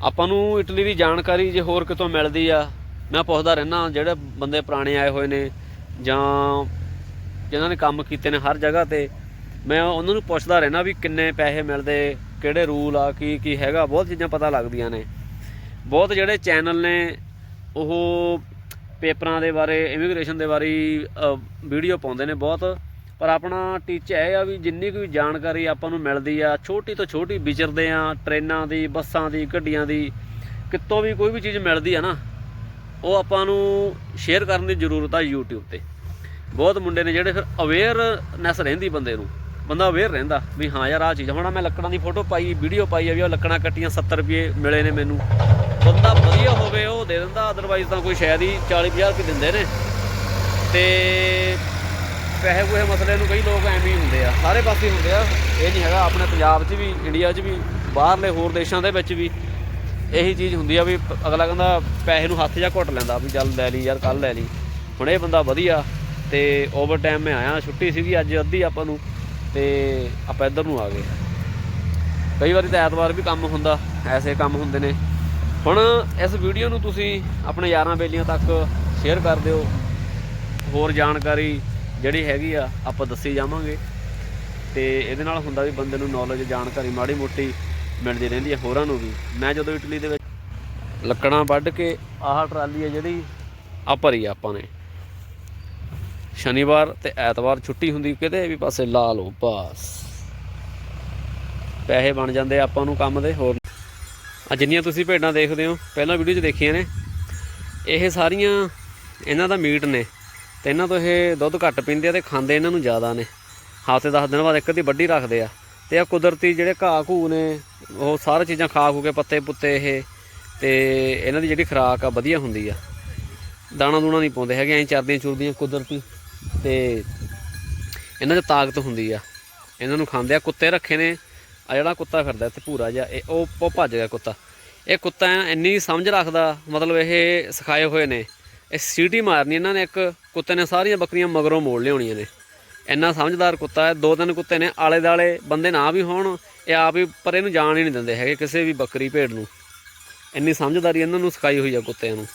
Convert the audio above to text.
ਆਪਾਂ ਨੂੰ ਇਟਲੀ ਦੀ ਜਾਣਕਾਰੀ ਜੇ ਹੋਰ ਕਿਤੋਂ ਮਿਲਦੀ ਆ, ਮੈਂ ਪੁੱਛਦਾ ਰਹਿਣਾ ਜਿਹੜੇ ਬੰਦੇ ਪੁਰਾਣੇ ਆਏ ਹੋਏ ਨੇ ਜਾਂ ਜਿਨ੍ਹਾਂ ਨੇ ਕੰਮ ਕੀਤੇ ਨੇ ਹਰ ਜਗ੍ਹਾ ਤੇ, ਮੈਂ ਉਹਨਾਂ ਨੂੰ ਪੁੱਛਦਾ ਰਹਿਣਾ ਵੀ ਕਿੰਨੇ ਪੈਸੇ ਮਿਲਦੇ, ਕਿਹੜੇ ਰੂਲ ਆ, ਕੀ ਕੀ ਹੈਗਾ, ਬਹੁਤ ਚੀਜ਼ਾਂ ਪਤਾ ਲੱਗਦੀਆਂ ਨੇ। ਬਹੁਤ ਜਿਹੜੇ ਚੈਨਲ ਨੇ, ਉਹ ਪੇਪਰਾਂ ਦੇ ਬਾਰੇ, ਇਮੀਗ੍ਰੇਸ਼ਨ ਦੇ ਬਾਰੇ ਵੀਡੀਓ ਪਾਉਂਦੇ ਨੇ ਬਹੁਤ। ਪਰ ਆਪਣਾ ਟੀਚਾ ਇਹ ਆ ਵੀ ਜਿੰਨੀ ਕੋਈ ਜਾਣਕਾਰੀ ਆਪਾਂ ਨੂੰ ਮਿਲਦੀ ਆ, ਛੋਟੀ ਤੋਂ ਛੋਟੀ ਵਿਚਰਦੇ ਆ, ਟ੍ਰੇਨਾਂ ਦੀ, ਬੱਸਾਂ ਦੀ, ਗੱਡੀਆਂ ਦੀ, ਕਿਤੋਂ ਵੀ ਕੋਈ ਵੀ ਚੀਜ਼ ਮਿਲਦੀ ਆ ਨਾ, ਉਹ ਆਪਾਂ ਨੂੰ ਸ਼ੇਅਰ ਕਰਨ ਦੀ ਜ਼ਰੂਰਤ ਆ YouTube ਤੇ। ਬਹੁਤ ਮੁੰਡੇ ਨੇ ਜਿਹੜੇ ਫਿਰ ਅਵੇਅਰਨੈਸ ਰਹਿੰਦੀ ਬੰਦੇ ਨੂੰ, ਬੰਦਾ ਅਵੇਅਰ ਰਹਿੰਦਾ ਵੀ ਹਾਂ ਯਾਰ ਆ ਚੀਜ਼ ਹੁਣ ਮੈਂ ਲੱਕੜਾਂ ਦੀ ਫੋਟੋ ਪਾਈ ਵੀਡੀਓ ਪਾਈ ਆ ਵੀ ਉਹ ਲੱਕੜਾਂ ਕੱਟੀਆਂ 70 ਰੁਪਏ ਮਿਲੇ ਨੇ ਮੈਨੂੰ। ਬੰਦਾ ਵਧੀਆ ਹੋਵੇ, ਉਹ ਦੇ ਦਿੰਦਾ ਅਦਰਵਾਈਜ਼ ਤਾਂ ਕੋਈ ਸ਼ਾਇਦ ਹੀ 40 50 ਰੁਪਏ ਦਿੰਦੇ ਨੇ। ਤੇ ਪੈਸੇ ਪੂਸੇ ਮਸਲੇ ਨੂੰ ਕਈ ਲੋਕ ਐਵੇਂ ਹੀ ਹੁੰਦੇ ਆ। ਸਾਰੇ ਪਾਸੇ ਹੁੰਦੇ ਆ। ਇਹ ਨਹੀਂ ਹੈਗਾ, ਆਪਣੇ ਪੰਜਾਬ 'ਚ ਵੀ, ਇੰਡੀਆ 'ਚ ਵੀ, ਬਾਹਰਲੇ ਹੋਰ ਦੇਸ਼ਾਂ ਦੇ ਵਿੱਚ ਵੀ ਇਹੀ ਚੀਜ਼ ਹੁੰਦੀ ਆ ਵੀ ਅਗਲਾ ਕਹਿੰਦਾ ਪੈਸੇ ਨੂੰ ਹੱਥ ਜਾਂ ਘੁੱਟ ਲੈਂਦਾ ਵੀ ਚੱਲ ਲੈ ਲਈ ਯਾਰ ਕੱਲ ਲੈ ਲਈ। ਹੁਣ ਇਹ ਬੰਦਾ ਵਧੀਆ ਤੇ ਓਵਰ ਟਾਈਮ ਮੈਂ ਆਇਆ, ਛੁੱਟੀ ਸੀਗੀ ਅੱਜ ਅੱਧੀ ਆਪਾਂ ਨੂੰ ਤੇ ਆਪਾਂ ਇੱਧਰ ਨੂੰ ਆ ਗਏ। ਕਈ ਵਾਰੀ ਤਾਂ ਐਤਵਾਰ ਵੀ ਕੰਮ ਹੁੰਦਾ, ਐਸੇ ਕੰਮ ਹੁੰਦੇ ਨੇ। ਹੁਣ ਇਸ ਵੀਡੀਓ ਨੂੰ ਤੁਸੀਂ ਆਪਣੇ ਯਾਰਾਂ ਬੇਲੀਆਂ ਤੱਕ ਸ਼ੇਅਰ ਕਰ ਦਿਓ। ਹੋਰ ਜਾਣਕਾਰੀ ਜਿਹੜੀ ਹੈਗੀ ਆ, ਆਪਾਂ ਦੱਸੀ ਜਾਵਾਂਗੇ। ਤੇ ਇਹਦੇ ਨਾਲ ਹੁੰਦਾ ਵੀ ਬੰਦੇ ਨੂੰ ਨੌਲੇਜ ਜਾਣਕਾਰੀ ਮਾੜੀ ਮੋਟੀ ਮਿਲਦੀ ਰਹਿੰਦੀ ਹੈ ਹੋਰਾਂ ਨੂੰ ਵੀ। ਮੈਂ ਜਦੋਂ ਇਟਲੀ ਦੇ ਵਿੱਚ ਲੱਕੜਾਂ ਵੱਢ ਕੇ ਆਹ ਟਰਾਲੀ ਹੈ ਜਿਹੜੀ ਆ ਭਰੀ ਆਪਾਂ ਨੇ। ਸ਼ਨੀਵਾਰ ਤੇ ਐਤਵਾਰ ਛੁੱਟੀ ਹੁੰਦੀ ਕਿਤੇ ਵੀ ਪਾਸੇ ਲਾ ਲਓ ਬਸ। ਪੈਸੇ ਬਣ ਜਾਂਦੇ ਆਪਾਂ ਨੂੰ ਕੰਮ ਦੇ, ਹੋਰ ਆ ਜਿੰਨੀਆਂ ਤੁਸੀਂ ਭੇਡਾਂ ਦੇਖਦੇ ਹੋ, ਪਹਿਲਾਂ ਵੀਡੀਓ 'ਚ ਦੇਖੀਆਂ ਨੇ। ਇਹ ਸਾਰੀਆਂ ਇਹਨਾਂ ਦਾ ਮੀਟ ਨੇ। ਤੇ ਇਹਨਾਂ ਤੋਂ ਇਹ ਦੁੱਧ ਘੱਟ ਪੀਂਦੇ ਆ ਤੇ ਖਾਂਦੇ ਇਹਨਾਂ ਨੂੰ ਜ਼ਿਆਦਾ ਨੇ। ਹਫ਼ਤੇ 10 ਦਿਨ ਬਾਅਦ ਇੱਕ ਦੀ ਵੱਡੀ ਰੱਖਦੇ ਆ। ਤੇ ਆ ਕੁਦਰਤੀ ਜਿਹੜੇ ਘਾਹ ਘੂ ਨੇ, ਉਹ ਸਾਰੀ ਚੀਜ਼ਾਂ ਖਾ ਖੂ ਕੇ ਪੱਤੇ ਪੁੱਤੇ ਇਹ, ਤੇ ਇਹਨਾਂ ਦੀ ਜਿਹੜੀ ਖੁਰਾਕ ਆ ਵਧੀਆ ਹੁੰਦੀ ਆ। ਦਾਣਾ ਦੂਣਾ ਨਹੀਂ ਪਾਉਂਦੇ ਹੈਗੇ, ਐਂ ਚਰਦੀਆਂ ਚੁਰਦੀਆਂ ਕੁਦਰਤੀ। ਤੇ ਇਹਨਾਂ 'ਚ ਤਾਕਤ ਹੁੰਦੀ ਆ। ਇਹਨਾਂ ਨੂੰ ਖਾਂਦੇ ਆ। ਕੁੱਤੇ ਰੱਖੇ ਨੇ। ਆ ਜਿਹੜਾ ਕੁੱਤਾ ਫਿਰਦਾ ਇੱਥੇ ਭੂਰਾ ਜਿਹਾ, ਇਹ ਉਹ ਭੱਜ ਗਿਆ ਕੁੱਤਾ। ਇਹ ਕੁੱਤਾ ਇੰਨੀ ਸਮਝ ਰੱਖਦਾ, ਮਤਲਬ ਇਹ ਸਿਖਾਏ ਹੋਏ ਨੇ। ਇਹ ਸੀਟੀ ਮਾਰਨੀ ਇਹਨਾਂ ਨੇ ਇੱਕ ਕੁੱਤੇ ਨੇ ਸਾਰੀਆਂ ਬੱਕਰੀਆਂ ਮਗਰੋਂ ਮੋੜ ਲਿਆਉਣੀਆਂ ਨੇ। ਇੰਨਾ ਸਮਝਦਾਰ ਕੁੱਤਾ ਹੈ, ਦੋ ਤਿੰਨ ਕੁੱਤੇ ਨੇ, ਆਲੇ ਦਾਲੇ ਬੰਦੇ ਨਾ ਵੀ ਹੋਣ, ਇਹ ਆਪ ਹੀ ਪਰ ਇਹਨੂੰ ਜਾਣ ਹੀ ਨਹੀਂ ਦਿੰਦੇ ਹੈਗੇ ਕਿਸੇ ਵੀ ਬੱਕਰੀ ਭੇਡ ਨੂੰ। ਇੰਨੀ ਸਮਝਦਾਰੀ ਇਹਨਾਂ ਨੂੰ ਸਿਖਾਈ ਹੋਈ ਆ ਕੁੱਤਿਆਂ ਨੂੰ।